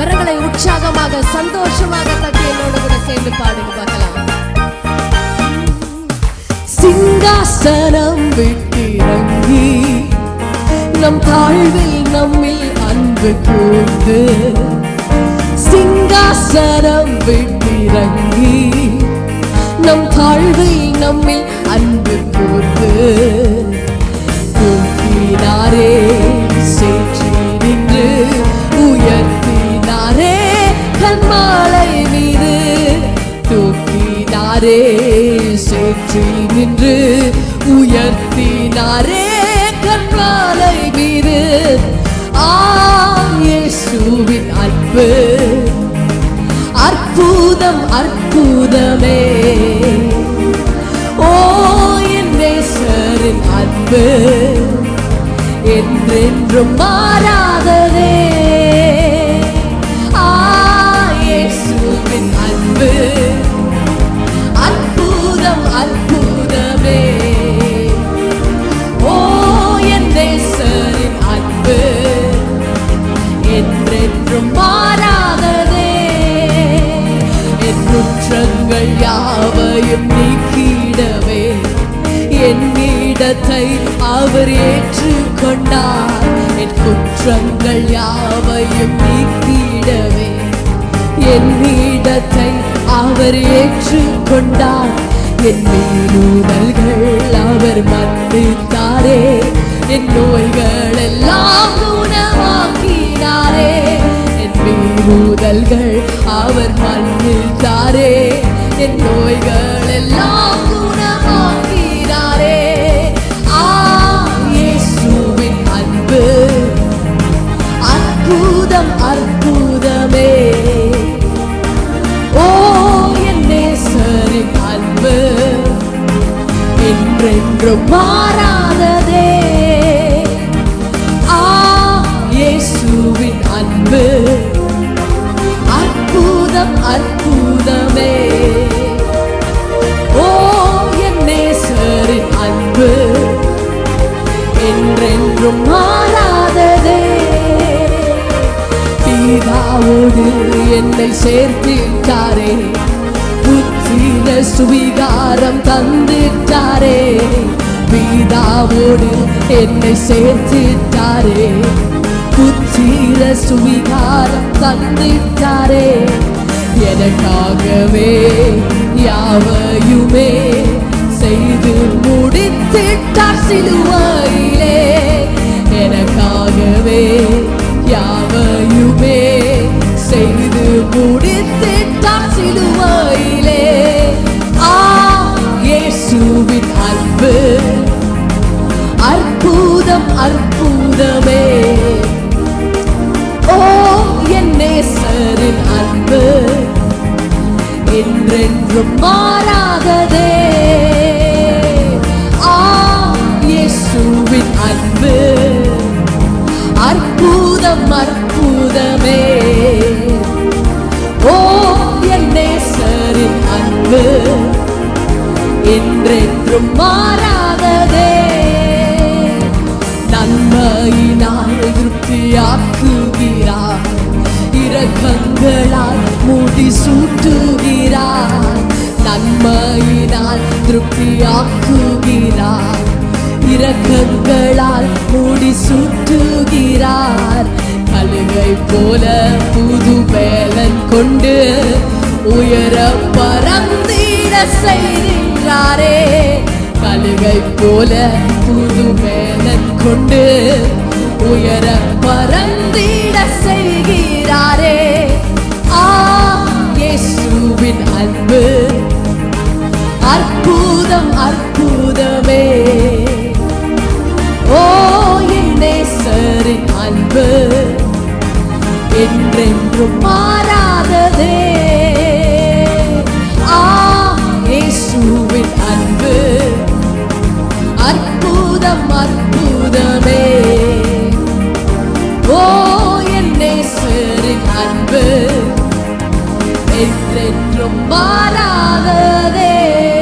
கரங்களை உற்சாகமாக சந்தோஷமாக தட்டி என்னோட கூட சேர்ந்து பாடுங்க பார்க்கலாம். சிங்காசனம் விட்டிறங்கி நம் தாழ்வில் நம்மில் அன்பு கூர்ந்து சிங்காசனம் விட்டிறங்கி நம் தாழ்வில் நம்மில் சேற்றி நின்று உயர்த்தினாரே கண்மாலை மீது. ஆயேசுவின் அன்பு. அற்புதம் அற்புதமே. ஓ என் நேசரின் அன்பு. என்றென்றும் மாறாததே. ஆயேசுவின் அன்பு. யாவையும் நீக்கிடவே என் இடத்தை அவர் ஏற்றுக்கொண்டார். என் குற்றங்கள் யாவையும் நீக்கிடவே என் இடத்தை அவர் ஏற்றுக்கொண்டார். என் மீறுதல்கள் அவர் மன்னித்தாரே. என் நோய்கள் எல்லாம் குணமாக்கினாரே. என் மீறுதல்கள் அவர் மன்னித்தாரே. என் நோய்கள் எல்லாம் குணமாக்கினாரே ஆ இயேசுவின் அன்பு. அற்புதம் அற்புதமே. ஓ என் நேசரின் அன்பு. என்றென்றும் மாறாததே. ஆ இயேசுவின் அன்பு. அற்புதம் அற்புதமே. அன்பு என்றென்றும் மாறாததே. பிதாவோடு என்னை சேர்த்திட்டாரே. புத்திர சுவிகாரம் தந்திட்டாரே. பீதாவோடு என்னை சேர்த்திட்டாரே. புத்திர சுவிகாரம் தந்திட்டாரே. எனக்காகவே யாவையுமே செய்து முடித்திட்டார் சிலுவையிலே. எனக்காகவே யாவையுமே செய்து முடித்திட்டார் சிலுவையிலே. ஆ இயேசுவின் அன்பு. அற்புதம் அற்புதமே. ஓ என் நேசரின் அன்பு. என்றென்றும் மா ஓ என் நேசரின் அன்பு. என்றென்றும் மாறாததே. நன்மையினால் திருப்தியாக்குகிறார் இரக்கங்களால் மூடி சூட்டுகிறார். நன்மையினால் திருப்தியாக்குகிறார் இரக்கங்களால் முடி சூட்டுகிறார். கழுகை போல புது வேலன் கொண்டு உயர பறந்திட செய்கின்றாரே கழுகை போல புது வேலன் கொண்டு உயர பறந்திட செய்கிறாரே. ஆ இயேசுவின் அன்பு. அற்புதம் அற்புதமே. ஓ என் நேசரின் அன்பு. என்றென்றும் மாறாததே. ஆ இயேசுவின் அன்பு. அற்புதம் அற்புதமே. ஓ என்னேசரின் அன்பு. என்றென்றும் மாறாததே.